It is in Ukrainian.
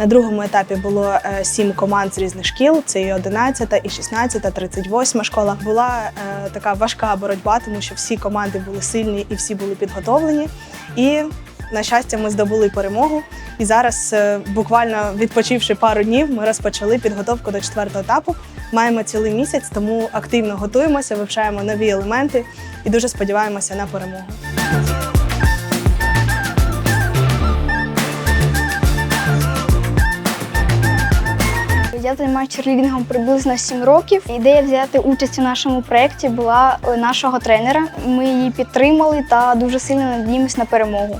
На другому етапі було е, сім команд з різних шкіл. Це і 11, і 16, 38 школа. Була е, така важка боротьба, тому що всі команди були сильні і всі були підготовлені. І на щастя, ми здобули перемогу. І зараз, е, буквально відпочивши пару днів, ми розпочали підготовку до четвертого етапу. Маємо цілий місяць, тому активно готуємося, вивчаємо нові елементи і дуже сподіваємося на перемогу. Я займаюся черлідингом приблизно 7 років. Ідея взяти участь у нашому проєкті була нашого тренера. Ми її підтримали та дуже сильно надіємось на перемогу.